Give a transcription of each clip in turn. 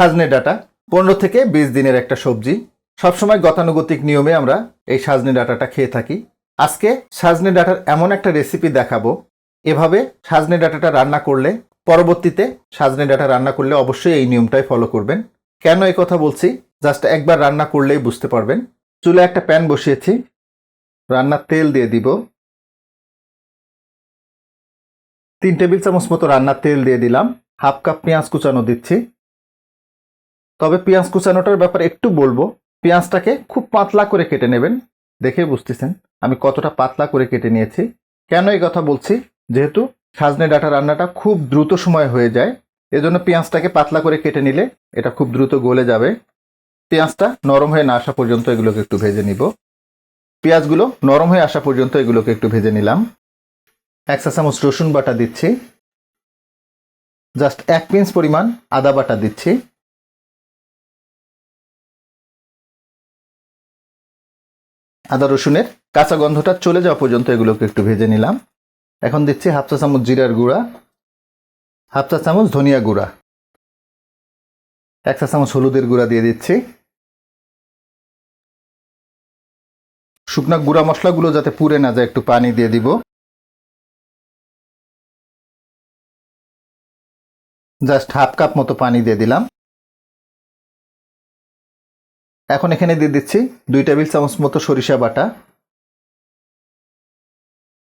সাজনে data, পনেরো থেকে বিশ দিনের একটা সবজি। সবসময় গতানুগতিক নিয়মে আমরা এই সাজনে ডাটাটা খেয়ে থাকি। আজকে সাজনে ডাটার এমন একটা রেসিপি দেখাবো। এভাবে সাজনে ডাটাটা রান্না করলে, পরবর্তীতে সাজনে ডাটা রান্না করলে অবশ্যই এই নিয়মটাই ফলো করবেন। কেন এই কথা বলছি? জাস্ট একবার রান্না করলেই বুঝতে পারবেন। চুলে একটা প্যান বসিয়েছি। রান্নার তেল দিয়ে দিব। তিন টেবিল চামচ মতো রান্নার তেল দিয়ে দিলাম। হাফ কাপ পেঁয়াজ কুচানো দিচ্ছি। তবে পেঁয়াজ কুচানোটার ব্যাপারে একটু বলব। পেঁয়াজটাকে খুব পাতলা করে কেটে নেবেন। দেখে বুঝতেছেন আমি কতটা পাতলা করে কেটে নিয়েছি। কেন এই কথা বলছি? যেহেতু সাজনে ডাটা রান্নাটা খুব দ্রুত সময় হয়ে যায়, এজন্য পেঁয়াজটাকে পাতলা করে কেটে নিলে এটা খুব দ্রুত গলে যাবে। পেঁয়াজটা নরম হয়ে না আসা পর্যন্ত এগুলোকে একটু ভেজে নিব। পেঁয়াজগুলো নরম হয়ে আসা পর্যন্ত এগুলোকে একটু ভেজে নিলাম। এক চা চামচ রসুন বাটা দিচ্ছি। জাস্ট এক পিঞ্চ পরিমাণ আদা বাটা দিচ্ছি। আদা রসুনের কাঁচা গন্ধটা চলে যাওয়া পর্যন্ত এগুলোকে একটু ভেজে নিলাম। এখন দিচ্ছি হাফ চা চামচ জিরার গুঁড়া, হাফ চা চামচ ধনিয়া গুঁড়া। এক চা চামচ হলুদের গুঁড়া দিয়ে দিচ্ছি। শুকনো গুঁড়া মশলাগুলো যাতে পুড়ে না যায়, একটু পানি দিয়ে দিব। জাস্ট হাফ কাপ মতো পানি দিয়ে দিলাম। এখন এখানে দিয়ে দিচ্ছি দুই টেবিল চামচ মতো সরিষা বাটা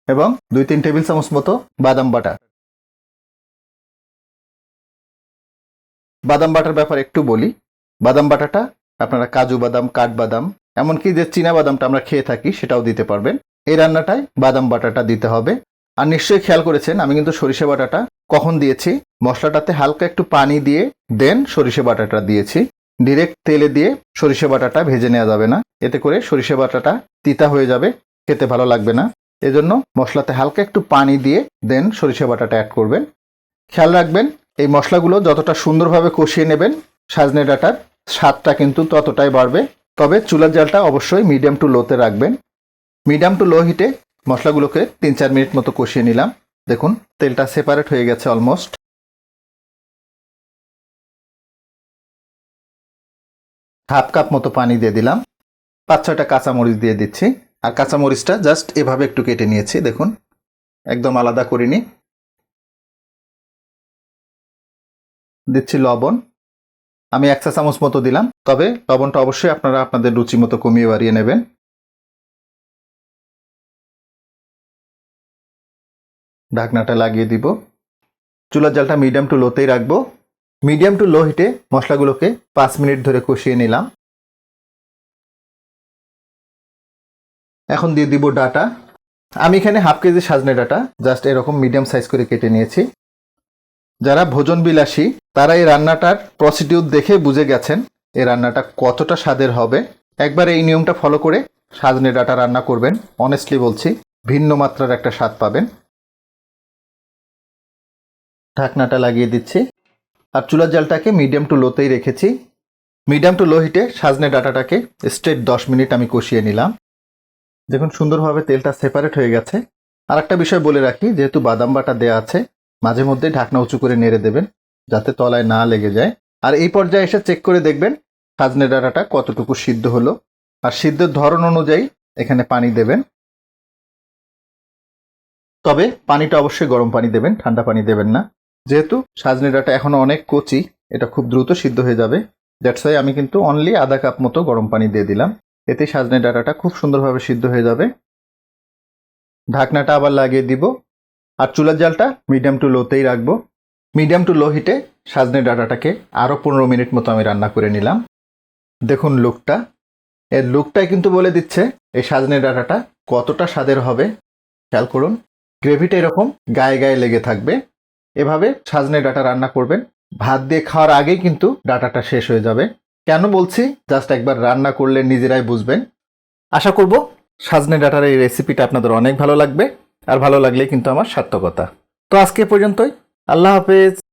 এবং দুই তিন টেবিল চামচ মতো বাদাম বাটা। বাদাম বাটার ব্যাপারে একটু বলি। বাদাম বাটাটা আপনারা কাজু বাদাম কাঠবাদাম এমনকি যে চীনা বাদামটা আমরা খেয়ে থাকি সেটাও দিতে পারবেন। এই রান্নাটায় বাদাম বাটাটা দিতে হবে। আর নিশ্চয়ই খেয়াল করেছেন, আমি কিন্তু সরিষা বাটাটা কখন দিয়েছি? মশলাটাতে হালকা একটু পানি দিয়ে দেন সরিষা বাটাটা দিয়েছি। ডিরেক্ট তেলে দিয়ে সরিষা বাটাটা ভেজে নেওয়া যাবে না। এতে করে সরিষা বাটাটা তিতা হয়ে যাবে, খেতে ভালো লাগবে না। এজন্য মশলাতে হালকা একটু পানি দিয়ে দেন সরিষা বাটাটা অ্যাড করবেন। খেয়াল রাখবেন, এই মশলাগুলো যতটা সুন্দরভাবে কষিয়ে নেবেন, সাজনে ডাটার স্বাদটা কিন্তু ততটাই বাড়বে। তবে চুলার জালটা অবশ্যই মিডিয়াম টু লোতে রাখবেন। মিডিয়াম টু লো হিটে মশলাগুলোকে তিন চার মিনিট মতো কষিয়ে নিলাম। দেখুন, তেলটা সেপারেট হয়ে গেছে অলমোস্ট হাফ কাপ মতো পানি দিয়ে দিলাম। পাঁচ, ছয়টা কাঁচামরিচ দিয়ে দিচ্ছি। আর কাঁচামরিচটা জাস্ট এভাবে একটু কেটে নিয়েছি, দেখুন। একদম আলাদা করিনি। দিচ্ছি লবণ। আমি এক চা চামচ মতো দিলাম। তবে লবণটা অবশ্যই আপনারা আপনাদের রুচি মতো কমিয়ে বাড়িয়ে নেবেন। ঢাকনাটা লাগিয়ে দিব। চুলার জালটা মিডিয়াম টু লোতেই রাখব। মিডিয়াম টু লো হিটে মশলাগুলোকে পাঁচ মিনিট ধরে কষিয়ে নিলাম। এখন দিয়ে দিব ডাটা। আমি এখানে হাফ কেজি সাজনে ডাটা, জাস্ট এরকম মিডিয়াম সাইজ করে কেটে নিয়েছি। যারা ভোজন বিলাসী, তারা এই রান্নাটার প্রসিডিউর দেখে বুঝে গেছেন এই রান্নাটা কতটা স্বাদের হবে। একবার এই নিয়মটা ফলো করে সাজনে ডাটা রান্না করবেন। অনেস্টলি বলছি, ভিন্ন মাত্রার একটা স্বাদ পাবেন। ঢাকনাটা লাগিয়ে দিচ্ছি। আর চুলার জালটাকে মিডিয়াম টু লোতেই রেখেছি। মিডিয়াম টু লো হিটে সাজনে ডাটাটাকে স্ট্রেট দশ মিনিট আমি কষিয়ে নিলাম। দেখুন, সুন্দরভাবে তেলটা সেপারেট হয়ে গেছে। আর একটা বিষয় বলে রাখি, যেহেতু বাদাম বাটা দেওয়া আছে, মাঝে মধ্যে ঢাকনা উঁচু করে নেড়ে দেবেন, যাতে তলায় না লেগে যায়। আর এই পর্যায়ে এসে চেক করে দেখবেন সাজনে ডাটাটা কতটুকু সিদ্ধ হলো। আর সিদ্ধের ধরন অনুযায়ী এখানে পানি দেবেন। তবে পানিটা অবশ্যই গরম পানি দেবেন, ঠান্ডা পানি দেবেন না। যেহেতু সাজনে ডাটা এখনও অনেক কচি, এটা খুব দ্রুত সিদ্ধ হয়ে যাবে। দ্যাটস ওয়াই আমি কিন্তু অনলি আধা কাপ মতো গরম পানি দিয়ে দিলাম। এতে সাজনে ডাটাটা খুব সুন্দরভাবে সিদ্ধ হয়ে যাবে। ঢাকনাটা আবার লাগিয়ে দিব। আর চুলার জালটা মিডিয়াম টু লোতেই রাখব। মিডিয়াম টু লো হিটে সাজনে ডাটাটাকে আরও পনেরো মিনিট মতো আমি রান্না করে নিলাম। দেখুন লুকটা এর লুকটাই কিন্তু বলে দিচ্ছে এই সাজনে ডাটাটা কতটা স্বাদের হবে। খেয়াল করুন, গ্রেভিটা এরকম গায়ে গায়ে লেগে থাকবে। এভাবে সাজনে ডাটা রান্না করবেন। ভাত দিয়ে খাওয়ার আগেই কিন্তু ডাটাটা শেষ হয়ে যাবে। কেন বলছি? জাস্ট একবার রান্না করলে নিজেরাই বুঝবেন। আশা করব সাজনে ডাটার এই রেসিপিটা আপনাদের অনেক ভালো লাগবে, আর ভালো লাগলে কিন্তু আমার সার্থকতা। তো আজকে পর্যন্তই। আল্লাহ হাফেজ।